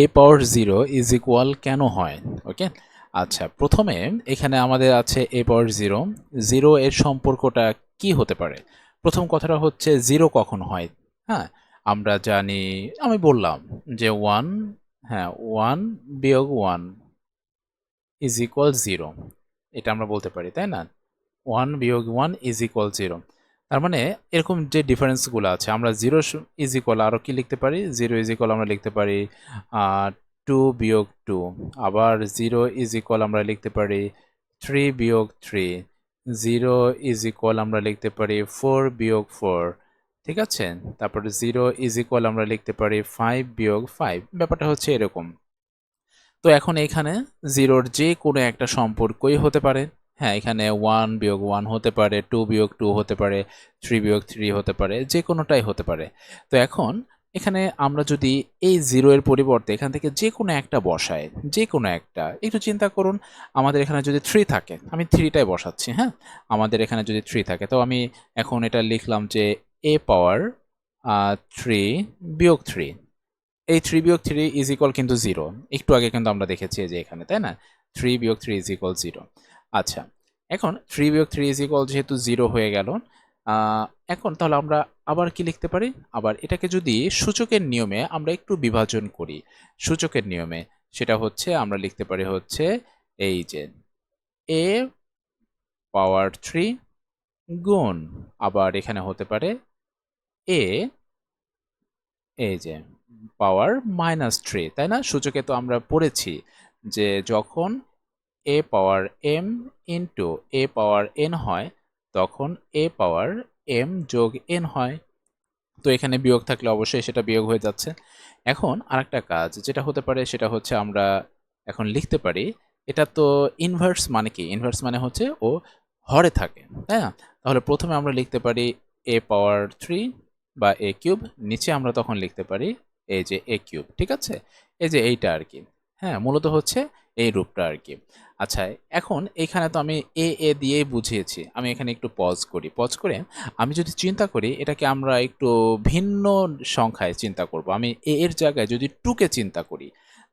A power zero is equal কেন হয়? ওকে আচ্ছা প্রথমে এখানে আমাদের আছে এ পাওয়ার জিরো। জিরো এর সম্পর্কটা কি হতে পারে? প্রথম কথাটা হচ্ছে জিরো কখন হয়? হ্যাঁ আমরা জানি, আমি বললাম যে ওয়ান হ্যাঁ ওয়ান বিয়োগ ওয়ান ইজ ইকুয়াল জিরো এটা আমরা বলতে পারি, তাই না? ওয়ান বিয়োগ ওয়ান ইজ ইকুয়াল জিরো তার মানে এরকম যে ডিফারেন্সগুলো আছে, আমরা জিরো ইজ ইকুয়াল আরও কি লিখতে পারি? জিরো ইজ ইকুয়াল আমরা লিখতে পারি টু বিয়োগ টু আবার জিরো ইজ ইকুয়াল আমরা লিখতে পারি থ্রি বিয়োগ থ্রি জিরো ইজ ইকুয়াল আমরা লিখতে পারি ফোর বিয়োগ ফোর ঠিক আছে? তারপর জিরো ইজ ইকুয়াল আমরা লিখতে পারি ফাইভ বিয়োগ ফাইভ ব্যাপারটা হচ্ছে এরকম। তো এখন এখানে জিরোর যে কোনো একটা সম্পর্কই হতে পারে। হ্যাঁ এখানে ওয়ান বিয়োগ ওয়ান হতে পারে টু বিয়োগ টু হতে পারে থ্রি বিয়োগ থ্রি হতে পারে, যে কোনোটাই হতে পারে। তো এখন এখানে আমরা যদি এই জিরো এর পরিবর্তে এখান থেকে যে কোনো একটা বসাই, যে কোনো একটা, একটু চিন্তা করুন, আমাদের এখানে যদি থ্রি থাকে, আমি থ্রিটাই বসাচ্ছি হ্যাঁ? আমাদের এখানে যদি থ্রি থাকে, তো আমি এখন এটা লিখলাম যে এ পাওয়ার থ্রি বিয়োগ থ্রি এই থ্রি বিয়োগ থ্রি ইজ ইকুয়াল কিন্তু জিরো একটু আগে কিন্তু আমরা দেখেছি যে এখানে, তাই না? থ্রি বিয়োগ থ্রি ইজ ইকুয়াল জিরো আচ্ছা এখন থ্রি বিয়োগ থ্রি ইজ ইকুয়াল যেহেতু জিরো হয়ে গেল এখন তাহলে আমরা আবার কি লিখতে পারি? আবার এটাকে যদি সূচকের নিয়মে আমরা একটু বিভাজন করি, সূচকের নিয়মে, সেটা হচ্ছে আমরা লিখতে পারি হচ্ছে এই যে এ পাওয়ার থ্রি গুণ, আবার এখানে হতে পারে এ এই যে পাওয়ার মাইনাস থ্রি তাই না? সূচকে তো আমরা পড়েছি যে যখন a power m into a power n হয়, তখন এ পাওয়ার এম যোগ এন হয়। তো এখানে বিয়োগ থাকলে অবশ্যই সেটা বিয়োগ হয়ে যাচ্ছে। এখন আরেকটা কাজ, যেটা হতে পারে সেটা হচ্ছে আমরা এখন লিখতে পারি, এটা তো ইনভার্স মানে কি? ইনভার্স মানে হচ্ছে ও হরে থাকে, তাই না? তাহলে প্রথমে আমরা লিখতে পারি এ পাওয়ার থ্রি বা এ কিউব, নিচে আমরা তখন লিখতে পারি এই যে এ কিউব, ঠিক আছে? এই যে এইটা আর কি। হ্যাঁ মূলত হচ্ছে এই রূপটা আর কি আচ্ছা এখন এখানে তো আমি এ এ দিয়েই বুঝিয়েছি। আমি এখানে একটু পজ করি। পজ করে আমি যদি চিন্তা করি, এটাকে আমরা একটু ভিন্ন সংখ্যায় চিন্তা করব। আমি এ, এর জায়গায় যদি টুকে চিন্তা করি,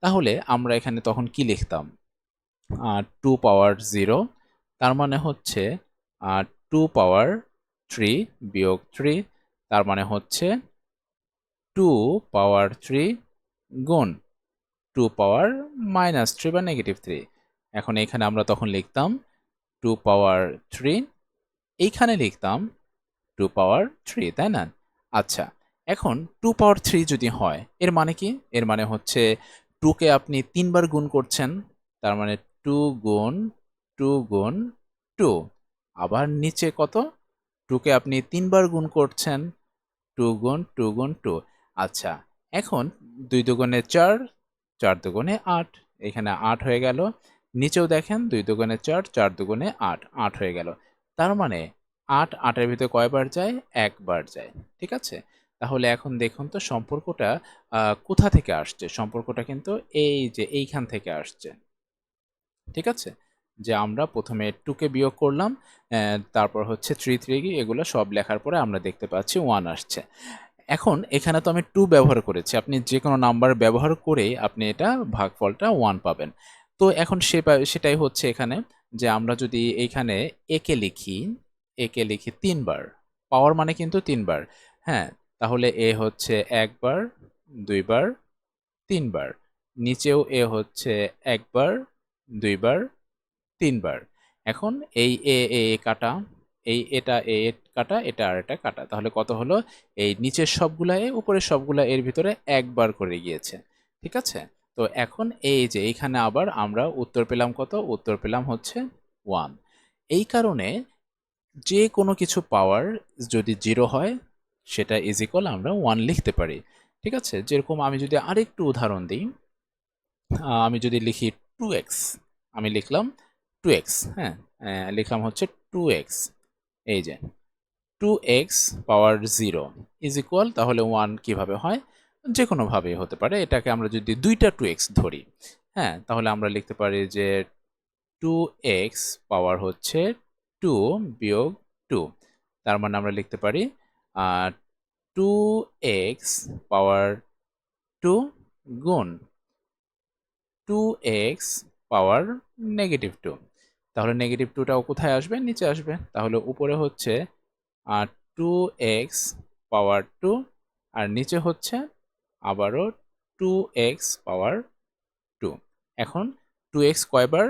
তাহলে আমরা এখানে তখন কি লিখতাম? টু পাওয়ার জিরো তার মানে হচ্ছে টু পাওয়ার থ্রি বিয়োগ থ্রি তার মানে হচ্ছে টু পাওয়ার থ্রি গুণ টু পাওয়ার মাইনাস থ্রি বা নেগেটিভ থ্রি এখন এখানে আমরা তখন লিখতাম টু পাওয়ার থ্রি এইখানে লিখতাম টু পাওয়ার থ্রি তাই না? আচ্ছা এখন টু পাওয়ার থ্রি যদি হয়, এর মানে কি? এর মানে হচ্ছে টুকে আপনি তিনবার গুণ করছেন, তার মানে টু গুণ টু গুণ টু আবার নিচে কত? টুকে আপনি তিনবার গুণ করছেন টু গুণ টু গুণ টু আচ্ছা এখন দুই দুগুণে চার চার দুগুণে আট। এখানে আট হয়ে গেল। নিচেও দেখেন দুই দুগুণে চার চার দুগুণে আট আট হয়ে গেল। তার মানে আট, আটের ভিতরে কয়বার যায়? একবার যায়। ঠিক আছে? তাহলে এখন দেখুন তো সম্পর্কটা কোথা থেকে আসছে? সম্পর্কটা কিন্তু এই যে এইখান থেকে আসছে। ঠিক আছে? যে আমরা প্রথমে টুকে বিয়োগ করলাম তারপর হচ্ছে থ্রি থ্রি, এগুলো সব লেখার পরে আমরা দেখতে পাচ্ছি ওয়ান আসছে। এখন এখানে তো আমি টু ব্যবহার করেছি। আপনি যে কোনো নাম্বার ব্যবহার করে আপনি এটা ভাগফলটা ওয়ান পাবেন। তো এখন সে সেটাই হচ্ছে এখানে যে আমরা যদি এইখানে একে লিখি একে লিখি তিনবার, পাওয়ার মানে কিন্তু তিনবার। হ্যাঁ তাহলে এ হচ্ছে একবার, দুইবার, তিনবার। নিচেও এ হচ্ছে একবার, দুইবার, তিনবার। এখন এই এ এ কাটা এই এটা এ কাটা, এটা আর এটা কাটা। তাহলে কত হলো? এই নিচের সবগুলা এ উপরের সবগুলা এর ভিতরে একবার করে গিয়েছে। ঠিক আছে? তো এখন এই যে এইখানে আবার আমরা উত্তর পেলাম কত? উত্তর পেলাম হচ্ছে ওয়ান এই কারণে যে কোনো কিছু পাওয়ার যদি জিরো হয়, সেটা ইজ আমরা ওয়ান লিখতে পারি। ঠিক আছে? যেরকম আমি যদি আরেকটু উদাহরণ দিই আমি যদি লিখি টু এক্স আমি লিখলাম টু এক্স হ্যাঁ? লিখলাম হচ্ছে টু এক্স এই যে two x power zero is equal তাহলে ওয়ান কীভাবে হয়? যে কোনোভাবে হতে পারে। এটাকে আমরা যদি দুইটা টু এক্স ধরি হ্যাঁ তাহলে আমরা লিখতে পারি যে টু এক্স পাওয়ার হচ্ছে টু বিয়োগ টু তার মানে আমরা লিখতে পারি টু এক্স পাওয়ার টু গুণ two x power negative two তাহলে নেগেটিভ টুটাও কোথায় আসবে? নিচে আসবে। তাহলে উপরে হচ্ছে, আর টু এক্স পাওয়ার টু আর নিচে হচ্ছে আবারও টু এক্স পাওয়ার টু এখন টু এক্স কয়বার?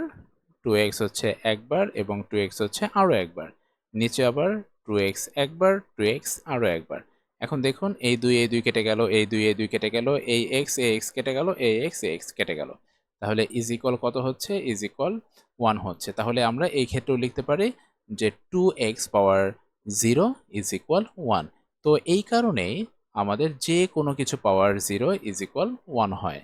টু এক্স হচ্ছে একবার এবং টু এক্স হচ্ছে আরও একবার। নিচে আবার টু এক্স একবার টু এক্স আরও একবার। এখন দেখুন, এই দুই এই দুই কেটে গেল, এই দুই এই দুই কেটে গেল, এই এক্স এ এক্স কেটে গেল, এই এক্স এ এক্স কেটে গেল। তাহলে ইজ ইকুয়াল কত হচ্ছে? ইজ ইকুয়াল ওয়ান হচ্ছে। তাহলে আমরা এই ক্ষেত্রেও লিখতে পারি যে two x power zero is equal one তো এই কারণেই আমাদের যে কোনো কিছু power zero is equal one হয়।